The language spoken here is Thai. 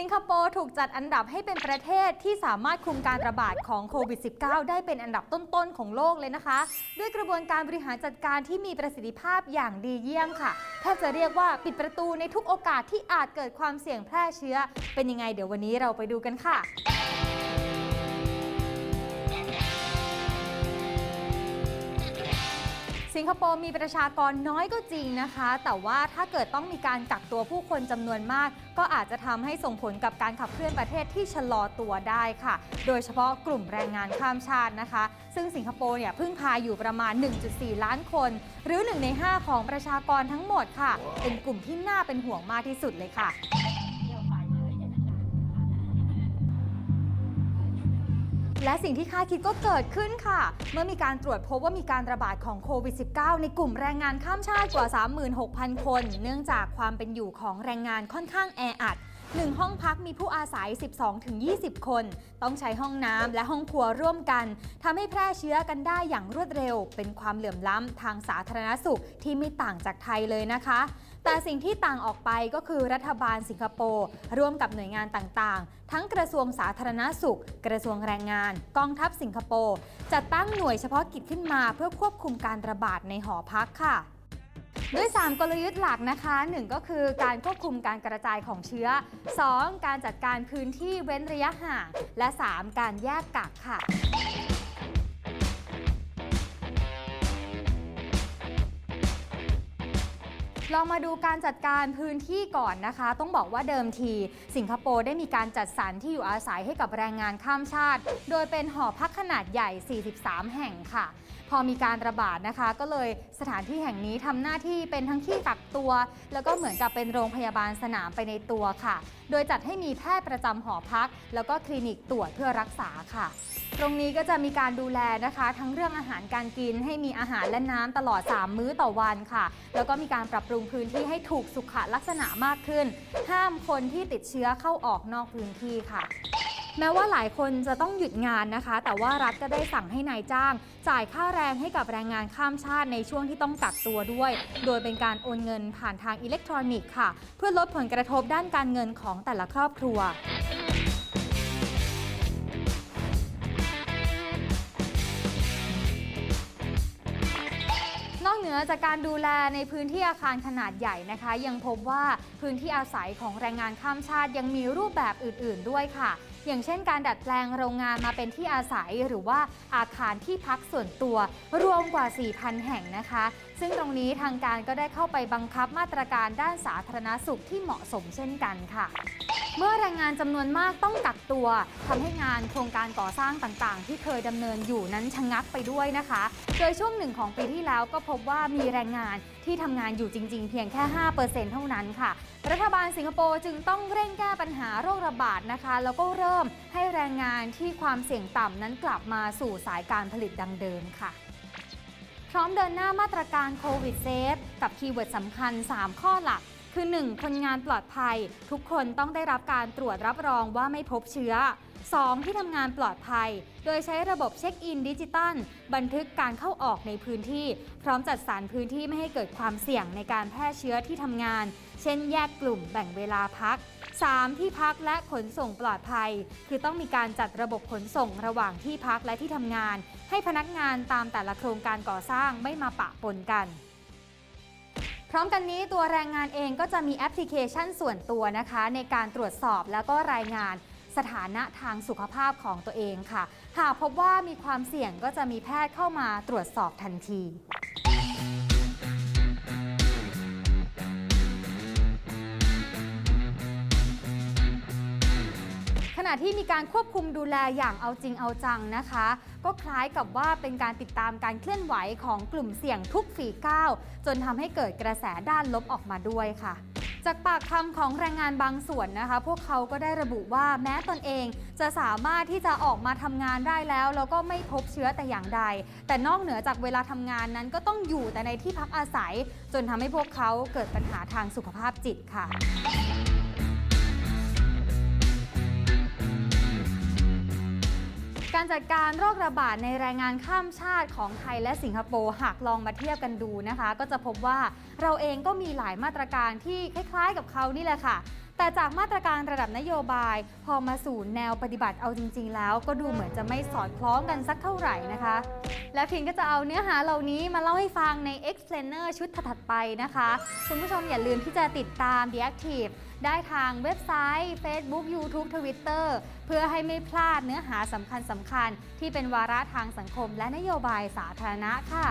สิงคโปร์ถูกจัดอันดับให้เป็นประเทศที่สามารถคุมการระบาดของโควิด -19 ได้เป็นอันดับต้นๆ ของโลกเลยนะคะ ด้วยกระบวนการบริหารจัดการที่มีประสิทธิภาพอย่างดีเยี่ยมค่ะแทบจะเรียกว่าปิดประตูในทุกโอกาสที่อาจเกิดความเสี่ยงแพร่เชื้อ เป็นยังไงเดี๋ยววันนี้เราไปดูกันค่ะ สิงคโปร์มีประชากรน้อยก็จริงนะคะ แต่ว่าถ้าเกิดต้องมีการกักตัวผู้คนจำนวนมาก ก็อาจจะทำให้ส่งผลกับการขับเคลื่อนประเทศที่ชะลอตัวได้ค่ะ โดยเฉพาะกลุ่มแรงงานข้ามชาตินะคะ ซึ่งสิงคโปร์เนี่ยพึ่งพาอยู่ประมาณ 1.4 ล้านคน หรือ 1 ใน 5 ของประชากรทั้งหมดค่ะ เป็นกลุ่มที่น่าเป็นห่วงมากที่สุดเลยค่ะ และสิ่งที่คาดคิดก็เกิดขึ้นค่ะ เมื่อมีการตรวจพบว่ามีการระบาดของโควิด -19 ในกลุ่มแรงงานข้ามชาติกว่า 36,000 คน เนื่องจากความเป็นอยู่ของแรงงานค่อนข้างแออัด หนึ่งห้องพักมีผู้อาศัย 12-20 คน ต้องใช้ห้องน้ำและห้องครัวร่วมกันทำให้แพร่เชื้อกันได้อย่างรวดเร็ว เป็นความเหลื่อมล้ำทางสาธารณสุขที่ไม่ต่างจากไทยเลยนะคะ แต่สิ่งที่ต่างออกไปก็คือรัฐบาลสิงคโปร์ร่วมกับหน่วยงานต่างๆ ทั้งกระทรวงสาธารณสุข กระทรวงแรงงาน กองทัพสิงคโปร์จัดตั้งหน่วยเฉพาะกิจขึ้นมาเพื่อควบคุมการระบาดในหอพักค่ะ ด้วย 3 กลยุทธ์หลักนะคะ 1 ก็คือการควบคุมการกระจายของเชื้อ 2 การจัดการพื้นที่เว้นระยะห่าง และ 3 การแยกกักค่ะ ลองมาดูการจัดการพื้นที่ก่อนนะคะ ต้องบอกว่าเดิมที สิงคโปร์ได้มีการจัดสรรที่อยู่อาศัยให้กับแรงงานข้ามชาติ โดยเป็นหอพักขนาดใหญ่ 43 แห่งค่ะ พอมีการระบาดนะคะ ก็เลยสถานที่แห่งนี้ทำหน้าที่เป็นทั้งที่กักตัว แล้วก็เหมือนกับเป็นโรงพยาบาลสนามไปในตัวค่ะ โดยจัดให้มีแพทย์ประจำหอพัก แล้วก็คลินิกตรวจเพื่อรักษาค่ะ ตรงนี้ก็จะมีการดูแลนะคะ ทั้งเรื่องอาหารการกินให้มีอาหารและน้ำตลอด 3 มื้อต่อวันค่ะ แล้วก็มีการปรับปรุงพื้นที่ให้ถูกสุขลักษณะมากขึ้น ห้ามคนที่ติดเชื้อเข้าออกนอกพื้นที่ค่ะแม้ว่าหลายคนจะต้องหยุดงานนะคะ แต่ว่ารัฐก็ได้สั่งให้นายจ้าง จ่ายค่าแรงให้กับแรงงานข้ามชาติในช่วงที่ต้องกักตัวด้วย โดยเป็นการโอนเงินผ่านทางอิเล็กทรอนิกส์ค่ะ เพื่อลดผลกระทบด้านการเงินของแต่ละครอบครัว อกเหนือจากการดูแลในพื้นที่อาคารขนาดใหญ่นะคะ ยังพบว่าพื้นที่อาศัยของแรงงานข้ามชาติยังมีรูปแบบอื่น ๆ ด้วยค่ะ อย่างเช่นการดัดแปลงโรงงานมาเป็นที่อาศัยหรือว่าอาคารที่พักส่วนตัว รวมกว่า 4,000 แห่งนะคะ ซึ่งตรงนี้ทางการก็ได้เข้าไปบังคับมาตรการด้านสาธารณสุขที่เหมาะสมเช่นกันค่ะเมื่อแรงงานจำนวนมากต้องกักตัวทำให้งานโครงการก่อสร้างต่างๆ ที่เคยดำเนินอยู่นั้นชะงักไปด้วยนะคะ โดยช่วงหนึ่งของปีที่แล้วก็พบว่ามีแรงงาน ที่ทำงานอยู่จริง ๆ เพียงแค่ 5%เท่านั้นค่ะ รัฐบาลสิงคโปร์จึงต้องเร่งแก้ปัญหาโรคระบาดนะคะ แล้วก็เริ่มให้แรงงานที่ความเสี่ยงต่ำนั้นกลับมาสู่สายการผลิตดังเดิมค่ะพร้อมเดินหน้ามาตรการโควิดเซฟกับคีย์เวิร์ดสำคัญ 3 ข้อหลัก คือ 1. คนงานปลอดภัย ทุกคนต้องได้รับการตรวจรับรองว่าไม่พบเชื้อ 2. ที่ทำงานปลอดภัย โดยใช้ระบบเช็คอินดิจิตัล บันทึกการเข้าออกในพื้นที่ พร้อมจัดสรรพื้นที่ไม่ให้เกิดความเสี่ยงในการแพร่เชื้อที่ทำงาน เช่นแยกกลุ่มแบ่งเวลาพัก 3. ที่พักและขนส่งปลอดภัย คือต้องมีการจัดระบบขนส่งระหว่างที่พักและที่ทำงาน ให้พนักงานตามแต่ละโครงการก่อสร้างไม่มาปะปนกัน พร้อมกันนี้ตัวแรงงานเองก็จะมีแอปพลิเคชันส่วนตัวนะคะ ในการตรวจสอบแล้วก็รายงานสถานะทางสุขภาพของตัวเองค่ะ หากพบว่ามีความเสี่ยงก็จะมีแพทย์เข้ามาตรวจสอบทันที ณะที่มีการควบคุมดูแลอย่างเอาจริงเอาจังนะคะ ก็คล้ายกับว่าเป็นการติดตามการเคลื่อนไหวของกลุ่มเสี่ยงทุกฝีก้าวจนทำให้เกิดกระแสด้านลบออกมาด้วยค่ะจากปากคำของแรงงานบางส่วนนะคะ พวกเขาก็ได้ระบุว่าแม้ตนเองจะสามารถที่จะออกมาทำงานได้แล้ว แล้วก็ไม่พบเชื้อแต่อย่างใด แต่นอกเหนือจากเวลาทำงานนั้นก็ต้องอยู่แต่ในที่พักอาศัย จนทำให้พวกเขาเกิดปัญหาทางสุขภาพจิตค่ะ การจัดการโรคระบาดในแรงงานข้ามชาติของไทยและสิงคโปร์หากลองมาเทียบกันดูนะคะ ก็จะพบว่าเราเองก็มีหลายมาตรการที่คล้ายๆกับเขานี่แหละค่ะ แต่จากมาตรการระดับนโยบาย พอมาสู่แนวปฏิบัติเอาจริง ๆ แล้ว ก็ดูเหมือนจะไม่สอดคล้องกันสักเท่าไหร่นะคะ และพิงก็จะเอาเนื้อหาเหล่านี้มาเล่าให้ฟังใน Explainer ชุดถัดไปนะคะ คุณผู้ชมอย่าลืมที่จะติดตาม The Active ได้ทางเว็บไซต์ Facebook YouTube Twitter เพื่อให้ไม่พลาดเนื้อหาสำคัญๆที่เป็นวาระทางสังคมและนโยบายสาธารณะค่ะ